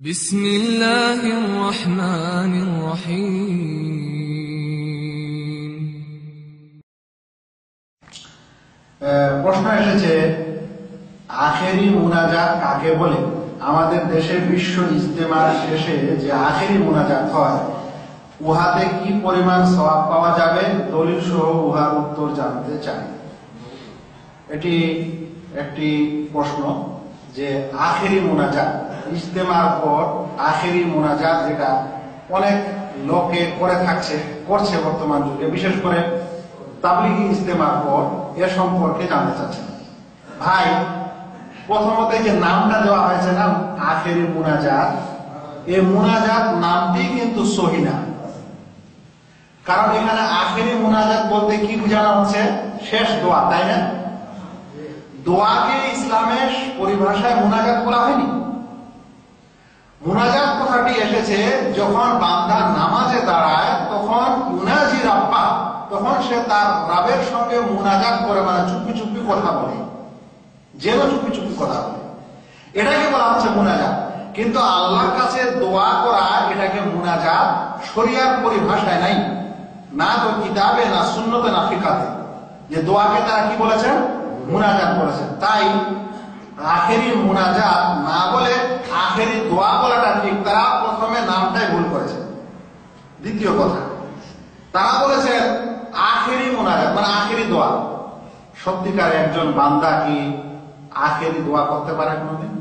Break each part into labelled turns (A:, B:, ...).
A: بسم الله الرحمن الرحيم
B: আহ, প্রশ্ন এসেছে আখেরি মুনাজাত কাকে বলে আমাদের দেশে বিশ্ব ইজতেমার শেষে যে আখেরি মুনাজাত হয় উহাতে কি পরিমাণ সওয়াব পাওয়া যাবে দলিল সহ উহার উত্তর জানতে চাই এটি একটি প্রশ্ন যে আখেরি মুনাজাত ইজতেমার পর আখেরি মোনাজাত যেটা অনেক লোকে করে থাকছে, করছে বর্তমান যুগে, বিশেষ করে তাবলিগি ইজতেমার পর এ সম্পর্কে জানতে চাচ্ছেন। ভাই, প্রথমত যে নামটা দেওয়া হয়েছে না, আখেরি মুনাজাত, এই মুনাজাত নামটি কিন্তু সহি না। কারণ এখানে আখেরি মোনাজাত বলতে কি বোঝানো হচ্ছে? শেষ দোয়া, তাই না? দোয়াকে ইসলামের পরিভাষায় মোনাজাত করা হয়নি। মুনাজাত কথাটি এসেছে, যখন বান্দা নামাজে দাঁড়ায়, তখন মুনাজি রাব্বা, তখন সে তার রাবের সঙ্গে মুনাজাত করে মানে চুপি চুপি কথা বলে। যেন চুপি চুপি কথা বলে। এটাকে বলা হচ্ছে মুনাজাত। কিন্তু আল্লাহর কাছে দোয়া করা, এটাকে মুনাজাত শরিয়ার পরিভাষায় নাই। না তো কিতাবে, না সুন্নতে, না ফিকাতে। যে দোয়াকে তারা কি বলেছেন? মুনাজাত বলেছেন। তাই আখেরি মুনাজাত না বলে আখেরি দোয়া বলাটা ঠিক, তারা প্রথমে নামটাই ভুল করেছে। দ্বিতীয় কথা, তারা বলেছেন আখেরি মুনাজাত মানে আখেরি দোয়া। সত্যিকার একজন বান্দা কি আখেরি দোয়া করতে পারে কোনোদিন?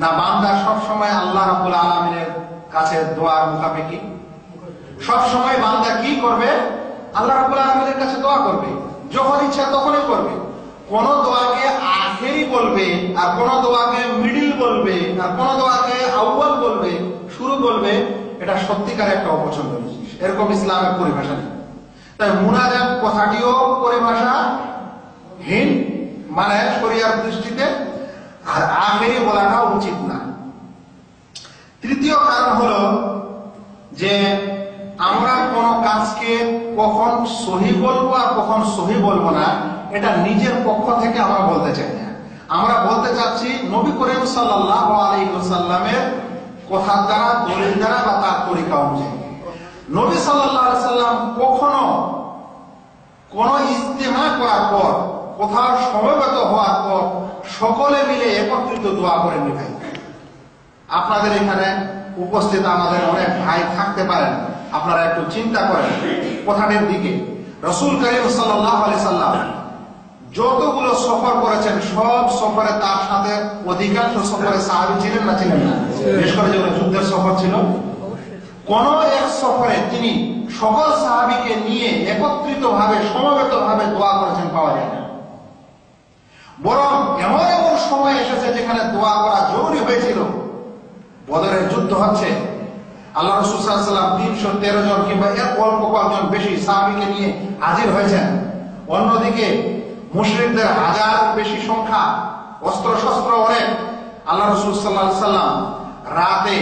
B: না, বান্দা সব সময় আল্লাহ রাব্বুল আলামিনের কাছে দোয়ার মুখাপেক্ষি সব সময় বান্দা কি করবে? আল্লাহ রাব্বুল আলামিনের কাছে দোয়া করবে। যখন ইচ্ছা তখনই করবে। কোন দোয়াকে আখেরি বলবে, আর কোন দোয়াকে মিডিল বলবে, আর কোন দোয়াকে আউয়াল বলবে, শুরু বলবে, এটা সত্যিকার একটা অপছন্দনীয় জিনিস। এরকম ইসলামের পরিভাষা নেই। তাই মুনাজাত কথাটিও পরিভাষা হীন মানে শরিয়ার দৃষ্টিতে, আর আখেরি বলাটা উচিত না। তৃতীয় কারণ হলো যে আমরা কোন কাজকে কখন সহি বলব আর কখন সহি বলব না এটা নিজের পক্ষ থেকে আমরা বলতে চাই না। আমরা বলতে চাচ্ছি, নবী করিম সাল্লাল্লাহু আলাইহি ওয়াসাল্লামের কথার দ্বারা, দলিল দ্বারা বা তার তরিকা অনুযায়ী। নবী আলাইহি সাল্লাম কখনো কোন ইজতেমা করার পর, কোথাও সমবেত হওয়ার পর, সকলে মিলে একত্রিত দোয়া করে ভাই আপনাদের এখানে উপস্থিত আমাদের অনেক ভাই থাকতে পারেন, আপনারা একটু চিন্তা করেন। কথাটির দিকে? রসুল করিম সাল্লাহ আলি সাল্লাম যতগুলো সফর করেছেন, সব সফরে তার সাথে অধিকাংশ সফরে সাহাবি ছিলেন না ছিলেন না? বিশেষ করে যেগুলো যুদ্ধের সফর ছিল। কোন এক সফরে তিনি সকল সাহাবিকে নিয়ে একত্রিত ভাবে সমবেত ভাবে দোয়া করেছেন পাওয়া যায় না। বরং এমন এমন সময় এসেছে যেখানে দোয়া করা জরুরি হয়েছিল। বদরের যুদ্ধ হচ্ছে। আল্লাহ রসুল সাল্লাম তিনশো তেরো জন কিংবা এর অল্প কয়েকজন বেশি সাহাবিকে নিয়ে হাজির হয়েছেন। অন্যদিকে মুসলিমদের হাজার বেশি সংখ্যা অস্ত্র শস্ত্র অনেক। আল্লাহ রসুল সাল্লাহ সাল্লাম রাতে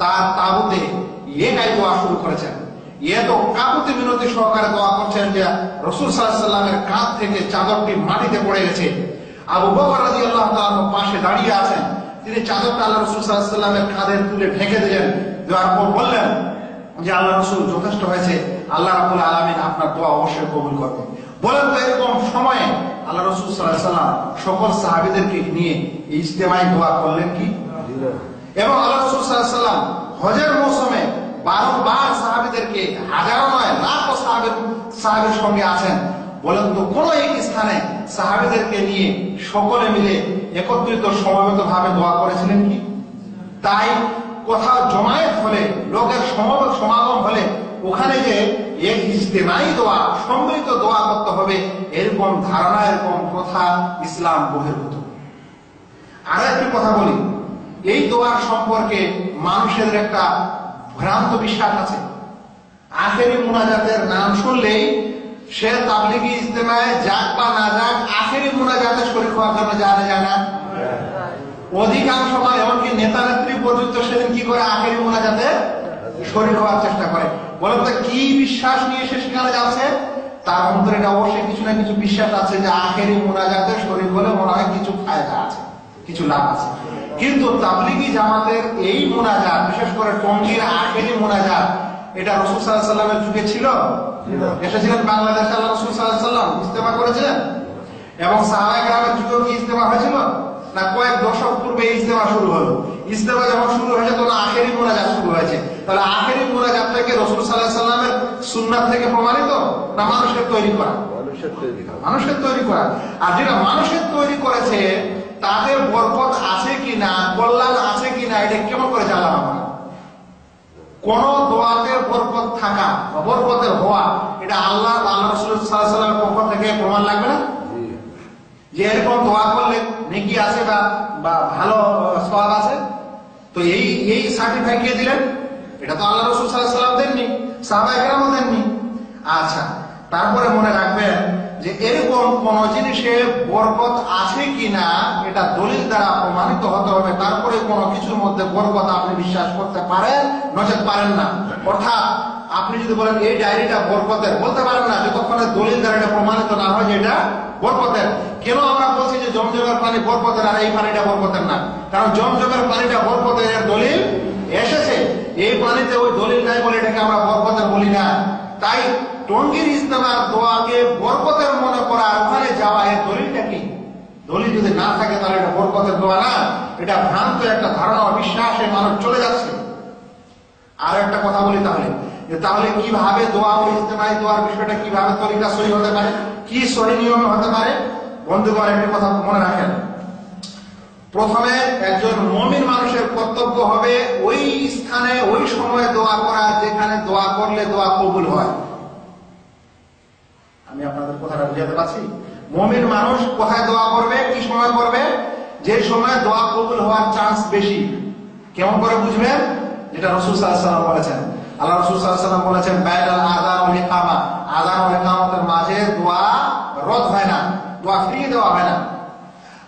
B: তার তাবুতে একাই দোয়া শুরু করেছেন। এ তো কাকুতি বিনতি সহকারে দোয়া করছেন যে রসুল সাল্লাহ সাল্লামের কাঁধ থেকে চাদরটি মাটিতে পড়ে গেছে। আবু বকর রাদিয়াল্লাহু তাআলা পাশে দাঁড়িয়ে আছেন। তিনি চাদরটা আল্লাহ রসুল আলাইহি সাল্লামের কাঁধে তুলে ঢেকে দিলেন। দেওয়ার পর বললেন, যে আল্লাহ রসুল যথেষ্ট হয়েছে। আল্লাহ রাব্বুল আলামিন আপনার দোয়া অবশ্যই কবুল করবেন। বলেন তো এরকম সময়ে আল্লাহ রসুল সকল সাহাবীদেরকে নিয়ে ইজতেমায় দোয়া করলেন কি? এবং আল্লাহ রসুল হজের মৌসুমে বারবার সাহাবীদেরকে, হাজারো নয় সঙ্গে আছেন। বলেন তো কোন এক স্থানে সাহাবীদেরকে নিয়ে সকলে মিলে একত্রিত সমবেত ভাবে দোয়া করেছিলেন কি? তাই কোথাও জমায়েত হলে, লোকের সমাগম হলে ওখানে যে এক ইজতেমাই দোয়া, সম্মিলিত দোয়া করতে হবে, এরকম ধারণা, এরকম কথা ইসলাম বহির্ভূত। আরও একটি কথা বলি, এই দোয়ার সম্পর্কে মানুষের একটা ভ্রান্ত বিশ্বাস আছে। আখেরি মুনাজাতের নাম শুনলেই সে তাবলিগি ইজতেমায় যাক বা না যাক, আখেরি মুনাজাতে শরীর হওয়ার জন্য জানে যায় না। অধিকাংশ সময় এমনকি নেতা নেত্রী পর্যন্ত সেদিন কি করে আখেরি মুনাজাতে শরীর হওয়ার চেষ্টা করে। বলেন কি বিশ্বাস নিয়ে সে সেখানে যাচ্ছে? তার এটা অবশ্যই কিছু না কিছু বিশ্বাস আছে যে আখেরি মুনাজাতে শরীর হলে মনে হয় কিছু ফায়দা আছে, কিছু লাভ আছে। কিন্তু তাবলিগি জামাতের এই মোনাজাত, বিশেষ করে টঙ্গির আখেরি মোনাজাত, এটা রসুল সাল্লাহ সাল্লামের যুগে ছিল? এসেছিলেন বাংলাদেশে আল্লাহ রসুল সাল্লাহ সাল্লাম ইস্তেমা করেছিলেন? এবং সাহাবাই গ্রামের যুগেও কি ইস্তেমা হয়েছিল? না কয়েক দশক পূর্বে ইস্তেমা শুরু হলো। ইস্তেমা যখন শুরু হয়েছে, তখন আখেরি মোনাজাত শুরু হয়েছে। তাহলে আখেরি মোনাজাত থেকে রসুল সাল্লাহ সাল্লামের সুন্নাত থেকে প্রমাণিত না মানুষের তৈরি করা?
C: মানুষের তৈরি করা।
B: আর যেটা মানুষের তৈরি করেছে তাদের বরকত আছে কিনা কল্যাণ আছে কিনা এটা কেমন করে জানলাম আমরা? কোন দোয়াতের বরকত থাকা বরকতের হওয়া এটা আল্লাহ আল্লাহ রসুল সাল্লাহ সাল্লামের পক্ষ থেকে প্রমাণ লাগবে না? যে এরকম দোয়া করলে নেকি আছে বা ভালো সওয়াব আছে? তো এই এই সার্টিফাই কে দিলেন এটা তো আল্লাহ রসুল সাল্লাহ সাল্লাম দেননি সাহাবাই কেরামও দেননি। আচ্ছা তারপরে মনে রাখবেন যে এরকম কোন জিনিসে বরকত আছে কিনা, এটা দলিল দ্বারা প্রমাণিত হতে হবে। তারপরে কোনো কিছুর মধ্যে বরকত আপনি বিশ্বাস করতে পারেন, নচেত পারেন না। অর্থাৎ আপনি যদি বলেন, এই ডায়েরিটা বরকতের, বলতে পারেন না, যতক্ষণে দলিল দ্বারা এটা প্রমাণিত না হয় যে এটা বরকতের। কেন আমরা বলছি যে জমজমের পানি বরকতের আর এই পানিটা বরকতের না? কারণ জমজমের পানিটা বরকতের দলিল এসেছে। এই পানিতে ওই দলিল নাই বলে এটাকে আমরা বরকতের বলি না। তাই টঙ্গির ইস্তেমার দোয়াকে বরকতের মনে করা ওখানে যাওয়া এর দলিলটা কি? দলিল যদি না থাকে তাহলে এটা বরকতের দোয়া না, এটা ভ্রান্ত একটা ধারণা বিশ্বাসে মানুষ চলে যাচ্ছে। আর একটা কথা বলি তাহলে, যে তাহলে কীভাবে দোয়া ও ইস্তেমাই দোয়ার বিষয়টা কীভাবে তরিকা সহি হতে পারে, কি সহি নিয়মে হতে পারে? বন্ধুগণ, একটি কথা মনে রাখেন। প্রথমে একজন মমিন মানুষের কর্তব্য হবে ওই স্থানে, ওই সময়ে দোয়া করা, যেখানে দোয়া করলে দোয়া কবুল হয়। আমি আপনাদের কথাটা বুঝাতে পারছি? মমিন মানুষ কোথায় দোয়া করবে, কি সময় করবে? যে সময় দোয়া কবুল হওয়ার চান্স বেশি। কেমন করে বুঝবেন যেটা রসুল সাল্লাম বলেছেন। আল্লাহ রসুল সাল্লাম বলেছেন বাইলাল আদান ও ইকামা। আদান ও মাঝে দোয়া রদ হয় না, দোয়া ফিরিয়ে দেওয়া হয় না।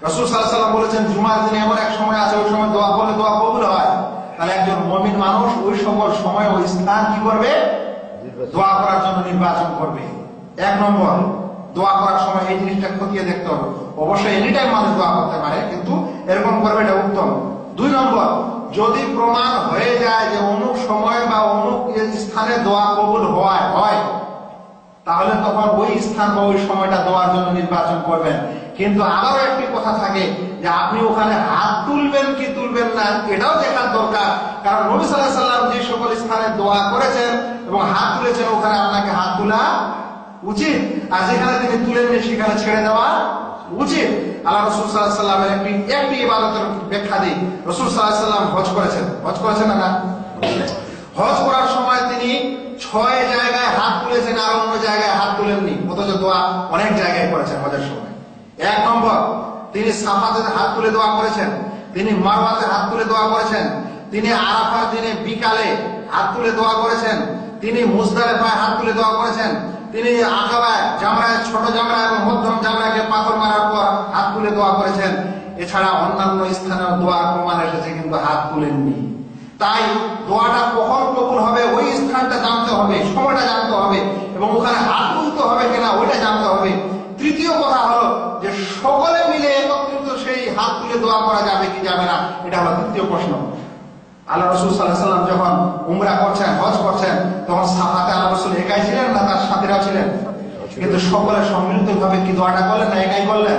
B: রসুল সাল্লাম বলেছেন, জুমার দিনে এমন এক সময় আছে, ওই সময় দোয়া করলে দোয়া কবুল হয়। তাহলে একজন মমিন মানুষ ওই সকল সময় ওই স্থান কি করবে? দোয়া করার জন্য নির্বাচন করবে। এক নম্বর, দোয়া করার সময় এই জিনিসটা খতিয়ে দেখতে হবে। অবশ্যই এনি টাইম মানুষ দোয়া করতে পারে, কিন্তু এরকম করবে এটা উত্তম। দুই নম্বর, যদি প্রমাণ হয়ে যায় যে অমুক সময় বা অমুক স্থানে দোয়া কবুল হয় তাহলে তখন ওই স্থান বা ওই সময়টা দেওয়ার জন্য নির্বাচন করবেন। কিন্তু আবারও একটি কথা থাকে যে আপনি ওখানে হাত তুলবেন কি তুলবেন না, এটাও দেখার দরকার। কারণ নবী সাল্লাহ সাল্লাম যে সকল স্থানে দোয়া করেছেন এবং হাত তুলেছেন, ওখানে আপনাকে হাত তোলা উচিত। আর যেখানে তিনি তুলেননি সেখানে ছেড়ে দেওয়া উচিত। আল্লাহ রসুল সাল্লাহ সাল্লামের একটি একটি ইবাদতের ব্যাখ্যা দিই। রসুল সাল্লাহ সাল্লাম হজ করেছেন। হজ করেছেন না? হজ করার সময় তিনি ছয় জায়গায় হাত তুলেছেন আর অন্য জায়গায় হাত তুলেননি। অথচ দোয়া অনেক জায়গায় করেছেন হজের সময়। এক নম্বর, তিনি সাফাতে হাত তুলে দোয়া করেছেন। তিনি মারওয়াতে হাত তুলে দোয়া করেছেন। তিনি আরাফার দিনে বিকালে হাত তুলে দোয়া করেছেন। তিনি মুজদালেফায় হাত তুলে দোয়া করেছেন। তিনি আকাবায় জামরায়, ছোট জামরা এবং মধ্যম জামরাকে পাথর মারার পর হাত তুলে দোয়া করেছেন। এছাড়া অন্যান্য স্থানেও দোয়ার প্রমাণ এসেছে, কিন্তু হাত তুলেননি। তাই দোয়াটা কখন কবুল হবে, ওই স্থানটা জানতে হবে, সময়টা জানতে হবে এবং ওখানে হাত তুলতে হবে কিনা, ওইটা জানতে হবে তৃতীয় কথা হলো যে সকলে মিলে একত্রিত সেই হাত তুলে দোয়া করা যাবে কি যাবে না, এটা হলো তৃতীয় প্রশ্ন। আল্লাহ রসুল সাল্লাহ সাল্লাম যখন উমরা করছেন, হজ করছেন, তখন সাফাতে আল্লাহ রসুল একাই ছিলেন না তার সাথীরাও ছিলেন? কিন্তু সকলে সম্মিলিত ভাবে কি দোয়াটা করলেন না একাই করলেন?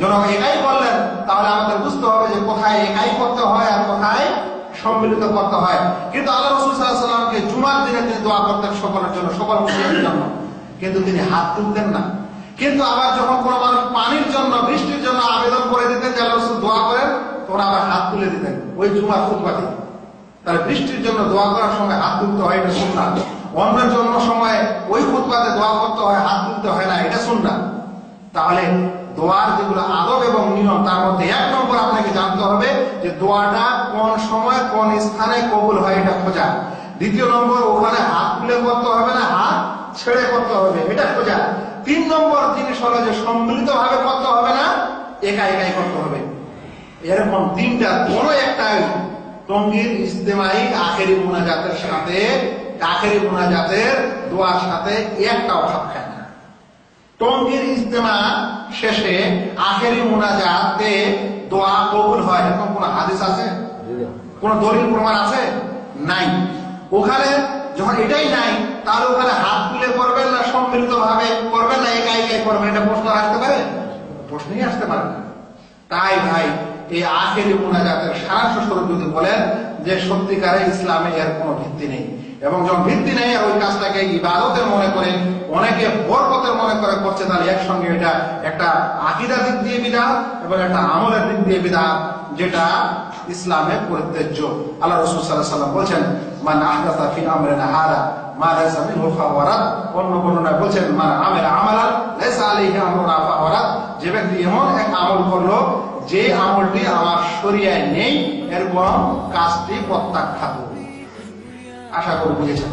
B: যখন একাই করলেন, তাহলে আমাদের বুঝতে হবে যে কোথায় একাই করতে হয় আর কোথায় সম্মিলিত করতে হয়। কিন্তু আল্লাহ রসুল সাল্লাহ সাল্লামকে জুমার দিনে তিনি দোয়া করতেন সকলের জন্য, সকল মুসলিমের জন্য। কিন্তু তিনি হাত তুলতেন না। কিন্তু আবার যখন কোনো মানুষ পানির জন্য, বৃষ্টির জন্য আবেদন করে দিতেন যে আল্লাহ রসুল দোয়া করেন, তখন আবার হাত তুলে দিতেন। ওই জুমার খুতবাতে তাহলে বৃষ্টির জন্য দোয়া করার সময় হাত তুলতে হয়, এটা শুন না অন্যের জন্য সময় ওই খুতবাতে দোয়া করতে হয়, হাত তুলতে হয় না, এটা শুন না তাহলে দোয়ার যেগুলো আদব এবং নিয়ম, তার মধ্যে এক নম্বর আপনাকে জানতে হবে যে দোয়াটা কোন সময় কোন স্থানে কবুল হয়, এটা খোঁজা। দ্বিতীয় নম্বর, ওখানে হাত তুলে করতে হবে না, হাত ছেড়ে করতে হবে, এটা খোঁজা। তিন নম্বর জিনিস হলো যে সম্মিলিত ভাবে করতে হবে না একা একাই করতে হবে। এরকম তিনটা কোনো একটাই টঙ্গির ইস্তেমাই আখেরি মোনাজাতের সাথে আখেরি মোনাজাতের দোয়ার সাথে একটাও খাপ খায় না। টঙ্গীর ইজতেমা শেষে আখেরি মুনাজাতে দোয়া কবুল হয়। এরকম কোন হাদিস আছে? কোন দলিল প্রমাণ আছে? নাই। ওখানে যখন এটাই নাই তাহলে ওখানে হাত তুলে করবেন না সম্মিলিত ভাবে না করবেন এটা প্রশ্ন আসতে পারে? প্রশ্নই আসতে পারে না। তাই ভাই, এই আখেরি মোনাজাতের সারাংশ স্বরূপ যদি বলেন যে সত্যিকারে ইসলামে এর কোনো ভিত্তি নেই। এবং যখন ভিত্তি নেই ওই কাজটাকে ইবাদতের মনে করে, অনেকে বরকতের মনে করে করছে, তাহলে একসঙ্গে এটা একটা আকিদা দিক দিয়ে বিধান এবং একটা আমলের দিক দিয়ে বিধান যেটা ইসলামের পরিত্যাজ্য। আল্লাহ রসুল সাল্লাহ সাল্লাম বলছেন, মান আহদাসা ফি আমরিনা হাদা মা অন্য বলছেন যে ব্যক্তি এমন এক আমল করল, যে আমলটি আমার শরিয়ায় নেই এরকম কাজটি প্রত্যাখ্যাত। আশা করি বুঝেছেন